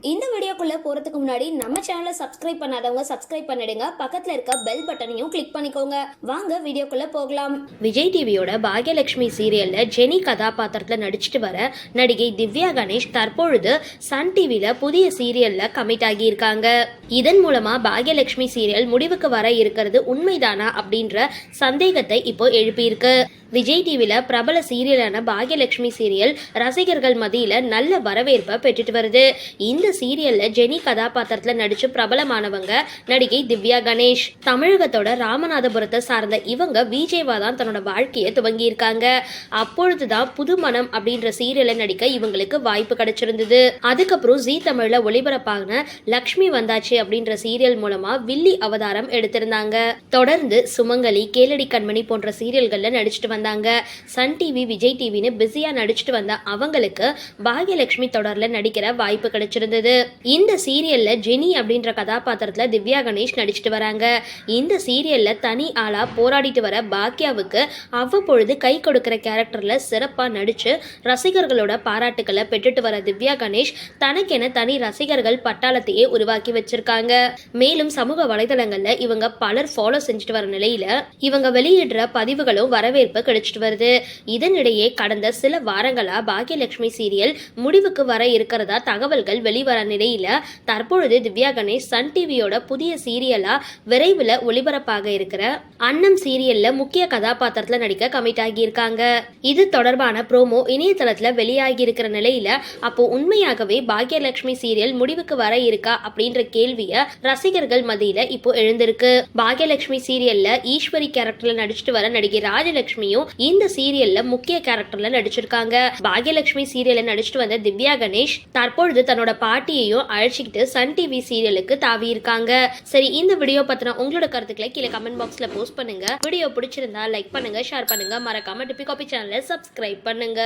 இந்த வீடியோக்குள்ளே போறதுக்கு முன்னாடி நம்ம சேனலை சப்ஸ்கிரைப் பண்ணாதவங்க சப்ஸ்கிரைப் பண்ணிடுங்க. பக்கத்தில் இருக்க பெல் பட்டனையும் கிளிக் பண்ணிக்கோங்க. வாங்க வீடியோக்குள்ளே போகலாம். விஜய் டிவியோட பாக்யலட்சுமி சீரியலில் ஜெனி கதாபாத்திரத்தில் நடிச்சிட்டு வர நடிகை திவ்யா கணேஷ் தற்பொழுது சன் டிவியில் புதிய சீரியலில் கமிட் ஆகியிருக்காங்க. இதன் மூலமாக பாக்யலட்சுமி சீரியல் முடிவுக்கு வர இருக்கிறது உண்மைதானா அப்படின்ற சந்தேகத்தை இப்போ எழுப்பியிருக்கு. விஜய் டிவியில் பிரபல சீரியலான பாக்யலட்சுமி சீரியல் ரசிகர்கள் மத்தியில நல்ல வரவேற்பை பெற்றுட்டு வருது. இந்த சீரியல்ல ஜெனி கதாபாத்திரத்தில் நடிச்சு பிரபலமானவங்க நடிகை திவ்யா கணேஷ். தமிழகத்தோட ராமநாதபுரத்தை சார்ந்த இவங்க விஜேவா தான் தன்னோட வாழ்க்கையை துவங்கியிருக்காங்க. அப்பொழுதுதான் புதுமணம் அப்படின்ற சீரியலை நடிக்க இவங்களுக்கு வாய்ப்பு கிடைச்சிருந்தது. அதுக்கப்புறம் ஜீ தமிழ்ல ஒளிபரப்பான லக்ஷ்மி வந்தாச்சு அப்படின்ற சீரியல் மூலமா வில்லி அவதாரம் எடுத்திருந்தாங்க. தொடர்ந்து சுமங்கலி கேளடி கண்மணி போன்ற சீரியல்கள்ல நடிச்சிட்டு வந்தாங்க. சன் டிவி விஜய் டிவின்னு பிஸியா நடிச்சிட்டு வந்த அவங்களுக்கு பாகியலட்சுமி தொடர்ல நடிக்கிற வாய்ப்பு கிடைச்சிருந்தது. இந்த சீரியல்ல ஜெனி அப்படின்ற கதாபாத்திரத்துல திவ்யா கணேஷ் நடிச்சிட்டு வராங்க. இந்த சீரியல்ல தனி ஆளா போராடிட்டு வர பாக்யாவுக்கு அவ்வப்பொழுது கை கொடுக்கிற கேரக்டர்ல சிறப்பா நடிச்சு ரசிகர்களோட பாராட்டுக்களை பெற்றுட்டு வர திவ்யா கணேஷ் தனக்கென தனி ரசிகர்கள் பட்டாளத்தையே உருவாக்கி வச்சிருக்காங்க. மேலும் சமூக வலைதளங்கள்ல இவங்க பலர் ஃபாலோ செஞ்சுட்டு வர நிலையில இவங்க வெளியிடுற பதிவுகளும் வரவேற்பு கிடைச்சிட்டு வருது. இதனிடையே கடந்த சில வாரங்களா பாக்யலட்சுமி சீரியல் முடிவுக்கு வர இருக்கிறதா தகவல்கள் வெளிவர நிலையில தற்பொழுது திவ்யா கணேஷ் சன் டிவியோட புதிய சீரியலாக விரைவில் ஒளிபரப்பாக இருக்கிற அன்னம் சீரியலில் முக்கிய கதாபாத்திரத்தில் நடிக்க கமிட் ஆகியிருக்காங்க. இது தொடர்பான ப்ரோமோ இணையதளத்தில் வெளியாகி இருக்கிற நிலையில் அப்போ உண்மையாகவே பாக்யலட்சுமி சீரியல் முடிவுக்கு வர இருக்கா அப்படின்ற கேள்வியை ரசிகர்கள் மத்தியில் இப்போ எழுந்திருக்கு. பாக்யலட்சுமி சீரியல்ல ஈஸ்வரி கேரக்டர்ல நடிச்சிட்டு வர நடிகை ராஜலட்சுமியும் இந்த சீரியல்ல முக்கிய கேரக்டர்ல நடிச்சிருக்காங்க. பாக்யலட்சுமி சீரியல்ல நடிச்சிட்டு வந்த திவ்யா கணேஷ் தற்பொழுது தன்னோட பாட்டியையும் அழைச்சிக்கிட்டு சன் டிவி சீரியலுக்கு தாவி இருக்காங்க சரி இந்த வீடியோ பத்தின உங்களோட கருத்துக்களை கீழே கமெண்ட் பாக்ஸ்ல போஸ்ட் பண்ணுங்க. வீடியோ பிடிச்சிருந்தா லைக் பண்ணுங்க ஷேர் பண்ணுங்க. மறக்காம டிபி காபி சேனலை சப்ஸ்கிரைப் பண்ணுங்க.